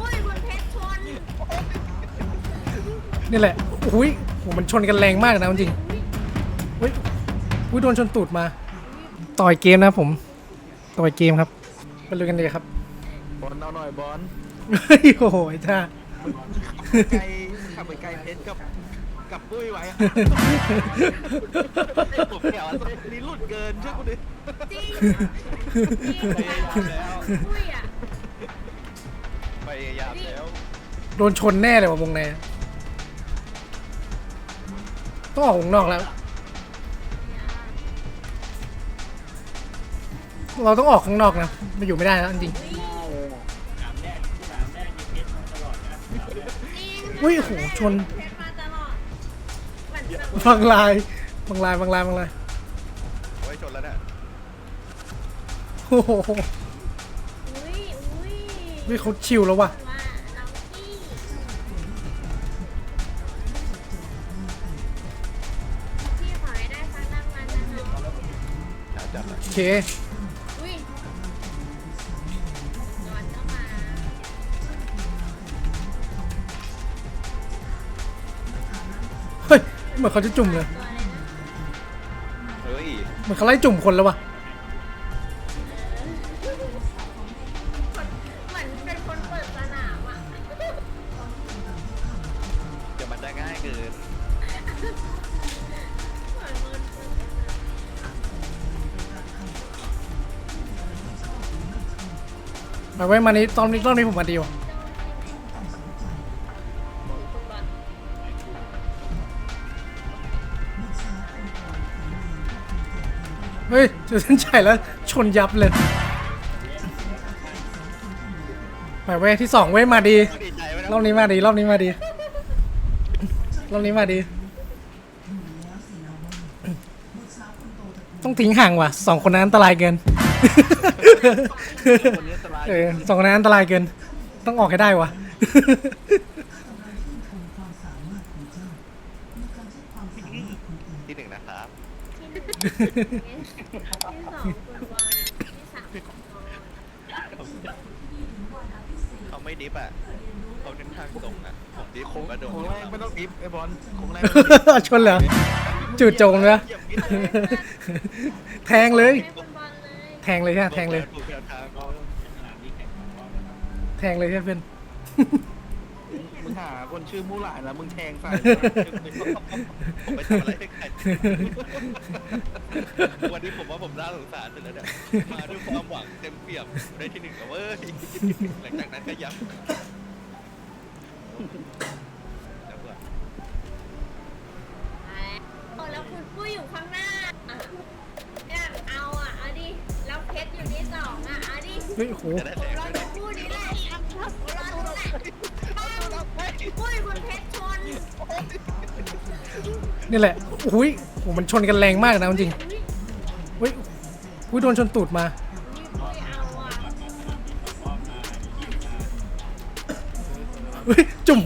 ปุ้ยคุณเพชรชนนี่แหละอุ้ยโหมันชนกันแรงมากนะจริงอุ้ยอุ้ยโดนชนตูดมา ต่อยเกมนะผม ต่อยเกมครับไปลุยกันเลยครับ บอลเอาหน่อยบอลเฮ้ยโอ้โหไอ้ท่าไกลขับไปไกลเพชรกับกับปุ้ยไว้อะผมแถวนี้หลุดเกินเชื่อกูดิจริงจริงปุ้ยอะ พยายามแล้วโดนชนแน่เลยว่ะวงในต้องออกวงนอกแล้ว เราต้องออกข้างนอกนะมาอยู่ไม่ได้แล้วจริงอุ้ยโหชนเพชรมาตลอดเหมือนแบบบางลายบางลายบางลายบางลายโอ้ยชนแล้วเนี่ยโอ้โหอุ้ยอุ้ ยนี่เขาชิวแล้วว่ะว่าน้องพี่พี่ขอให้ได้สักรางวัลนะคะจับเลยโอเค อุ้ยนอนเข้ามาเฮ้ย เหมือนเขาจะจุ่มเลย ตัวอะไรนะ เฮ้ย เหมือนเขาไล่จุ่มคนแล้วว่ะ ง่ายเกินเหมือนคนเปิดสนามมาไว้มานี้ตอนนี้ตอนนี้ผมมาดีว่ะเฮ้ยเจอเส้นชัยแล้วชนยับเลยไปเว้ยที่สองเว้ยมาดี ดีใจไหมรอบนี้มาดี รอบนี้มาดี รอบนี้มาดี ต้องทิ้งห่างว่ะสองคนนั้นอันตรายเกินคนนี้อันตรายเออสองคนนั้นอันตรายเกิน ต้องออกให้ได้ว่ะที่หนึ่งนะครับที่สองคุณวานที่สามคุณวานเขาไม่ดิฟอะ เขาเน้นทางตรงอะผมดิฟผมก็โดนโค้งแรกไม่ต้องดิฟไอ้บอลโค้งแรกชนเหรอจู่โจมเลยเหยียบนิดเลยแทงเลยให้คุณบอลเลยแทงเลยใช่ไหมแทงเลย ถูกแนวทางเขาแทงเลยใช่ไหมเพื่อน มึงหาคนชื่อมู่หลานแล้วมึงแทงใส่ผมไปทำอะไรให้ใครวันนี้ผมว่าผมน่าสงสารสุดแล้วเนี่ยมาด้วยความหวังเต็มเปี่ยมได้ที่หนึ่งกับเว้ยหลังจากนั้นก็ยับ แล้วก็โอ้แล้วคุณปุ้ยอยู่ข้างหน้าอะเนี่ยเอาอะเอาดิแล้วเพชรอยู่ที่สองอะเอาดิเฮ้ยโอ้โหจะได้ผแรมงรอด้วยดูคู่นี้แหละผมรอดูแหละปุ้ยคุณเพชรชนนี่แหละอุ้ยโหมันชนกันแรงมากนะจริงอุ้ยอุ้ยอุ้ยโดนชนตูดมา นี่ปุ้ย เฮ้ยจุ่ม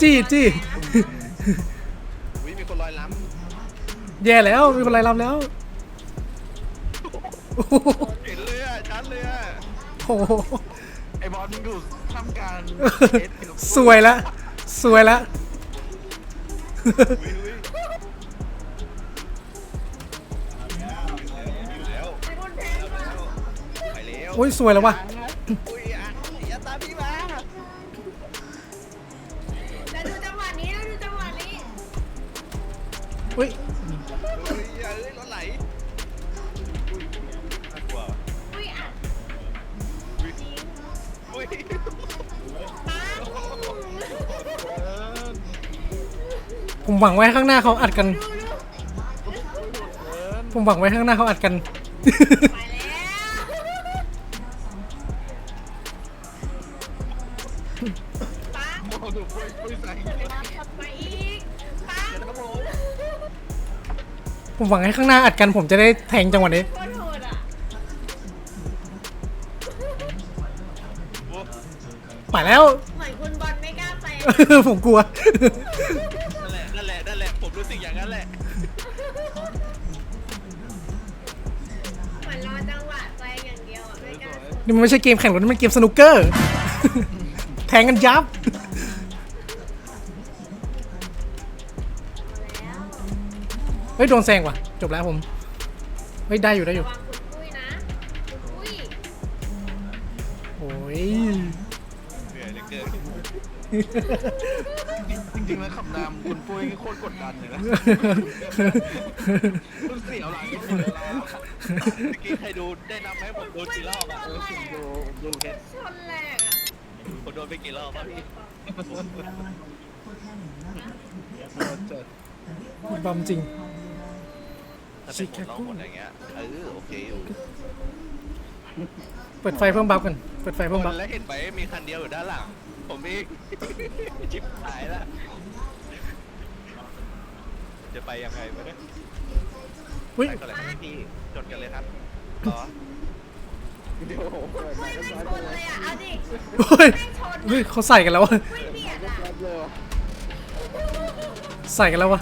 จี้จี้วิมีคนลอยล้แย่แล้วมีคนไล่ลำแล้วโอ้โหำเห็นเลยอะชัดเลยอะโอ้โหไอ้บอลมึงอยู่ทำการสวยละสวยละวิวิอยู่แล้วไปคุณเพชรมาไปแล้วโอ้ยสวยแล้วว่ะอุ้ย อุ้ยเอ้ยรถไหลน่ากลัวปุ้ยอัดจริงอุ้ยปังผมหวังไว้ข้างหน้าเขาอัดกัน ผมหวังไว้ข้างหน้าเขาอัดกัน ไป ผมหวังให้ข้างหน้าอัดกันผมจะได้แทงจังหวะนี้ โคตรโหดอะโอ้ไปแล้ว เหมือนคุณบอลไม่กล้าไปผมกลัว นั่นแหละนั่นแหละนั่นแหละผมรู้สึกอย่างนั้นแหละเหมือนรอจังหวะไปอย่างเดียวอะไม่กล้า นี่มันไม่ใช่เกมแข่งรถนี่มันเกมสนุกเกอร์ แทงกันยับ ฮ้ยโดนแซงว่ะ จบแล้วผม เฮ้ยได้อยู่ได้อยู่ ระวังคุณปุ้ยนะคุณปุ้ยโอ้ย เหนื่อยเหลือเกินจริงๆแล้วขับนำคุณปุ้ยโคตรกดดันเลยนะ คุณเสียวหลังที่สุดเวลาเมื่อกี้ใครดูได้นับไหมผมโดนกี่รอบอะชนแหลกดูดูเห็นชนแหลกอะผมโดนไปกี่รอบอะพี่เจ็ดบอมจริง ถ้าเป็นผมลองหมดอย่างเงี้ยเออโอเคอยู่เปิดไฟเพิ่มบัฟกันเปิดไฟเพิ่มบัฟแล้วเห็นไหมมีคันเดียวอยู่ด้านหลัง ผมมีชิบหายละจะไปยังไงวะเนี่ยอุ้ยไปกันเลยครับพี่จดกันเลยครับรอเดี๋ยวเปิดปุ้มายก็ไม่ซ้ายชไปนเลเลยยอะเอาดิเฮ้ยไม่ชนเฮ้ยเขาใส่กันแล้ววะปุ้ยเบียดอะครับเลยใส่กันแล้ววะ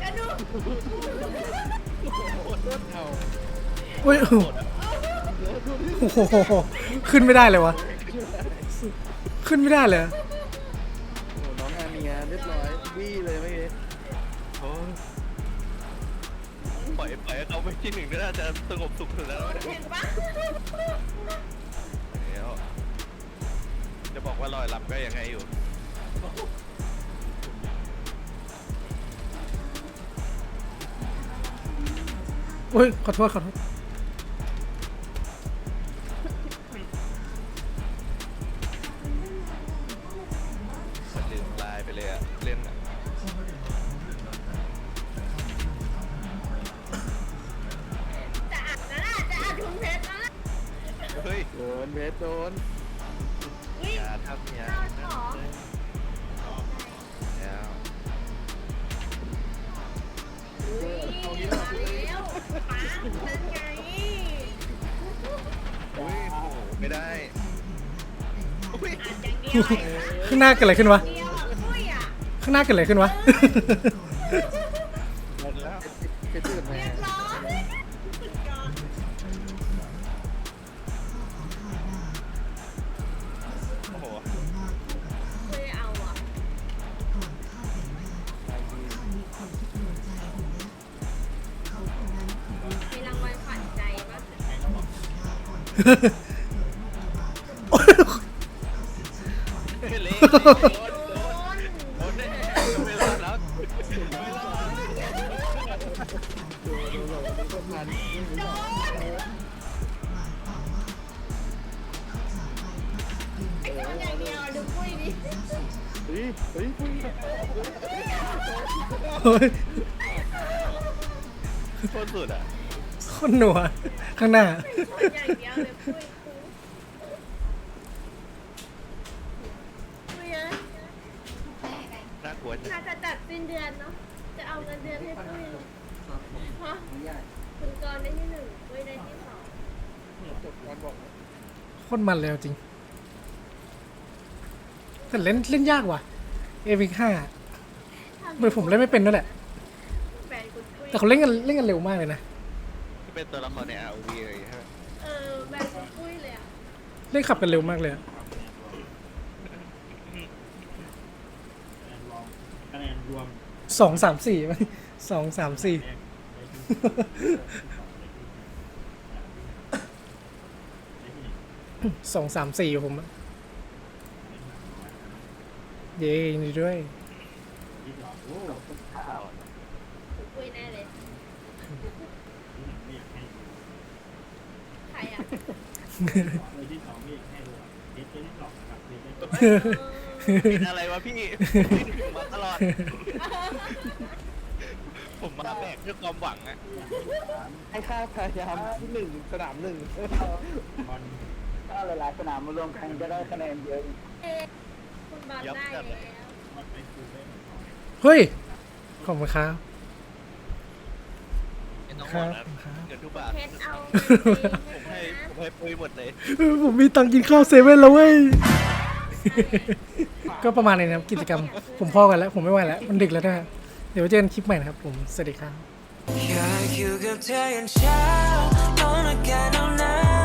แล้วดู เฮ้ยโอ้โหขึ้นไม่ได้เลยวะ ขึ้นไม่ได้เลยโอ้โหน้องอาเนียเรียบร้อยวี่เลยเมื่อกี้โอ้ยปล่อยปล่อยให้เขาไปที่หนึ่งน่าจะสงบสุขสุดแล้วนะเห็นปะเดี๋ยวจะบอกว่ารอยลำก็ยังไงอยู่เฮ้ยขอโทษขอโทษ ยโดนเบสโดนวิ่งอย่าทำอย่าเข้าหรอแล้วอุ้ยมาแล้วปังนั่นไงโอ้ยโอ้โหไม่ได้อุ้ยอัดอย่างเดียวไอ้สัสข้างหน้าเกิดอะไรขึ้นวะ เดียวอะปุ้ยอะข้างหน้าเกิดอะไรขึ้นวะ หมดแล้วเพชรจืดแม่เรียบร้อ เละโดนโดนแน่ไม่รอดแล้วไม่รอดดูดูหลงมีคนมันโดนไอ้คนอย่างเดียวดูปุ้ยดิเฮ้ยเฮ้ยปุ้ยเฮ้ยโคตรสุดอะ คนหนัวข้างหน้า คนอย่างเดียว เลยปุ้ยน่ากลัวจัน่าจะจัดสิ้นเดือนเนาะ จะเอาเงินเดือนให้ปุ้ยเลยฮะคุณกรณ์ได้ที่หนึ่งปุ้ยได้ที่สองจบการบอกโคตรมันเลยเอาจริง แต่เล่นเล่นยากว่ะ เอวิกห้าเหมือนผมเล่นไม่เป็นนั่นแหละ แฟนคุณปุ้ยแต่เขาเล่นกันเล่นกันเร็วมากเลยนะที่เป็นตัวละครใน ROV เลยใช่ไหม เออแฟนคุณปุ้ยเลยอะ เล่นขับกันเร็วมากเลยอะคะแนนรวมสองสามสี่สองสามสี่ สองสามสี่ผมอะเย้ยินดีด้วยที่สองโอ้คุณปุ้ยแน่เลยไม่อยากให้ใครอะ เลยที่สองไม่อยากให้เลยเด็กไม่ได้หลอกนะครับเด็กไม่ได้เออเป็นอะไรวะพี่พี่มาตลอด ผมมาแบกด้วยความหวังอะให้ค่าพยายามที่หนึ่งสนามหนึ่งบอลถ้าหลายๆสนามมารวมกันจะได้คะแนนเยอะคุณบอลได้แล้วบอลไปคูได้เฮ้ย ขอบคุณครับ ไม่ต้องคห่รัวงบนะครับ เงินทุกบาทเพชรเอาผมให้ผมให้ปุ้ยหมดเลย เออผมมีตังค์กินข้าวเซเว่นแล้วเว้ย ก็ประมาณนี้นะครับกิจกรรม ผมพอกันแล้ว ผมไม่ไหวแล้ว มันดึกแล้วนะเดี๋ยวไว้เจอกันคลิปใหม่นะครับผม สวัสดีครับ อยากอยู่กับเธอยันเช้า Don't look at no now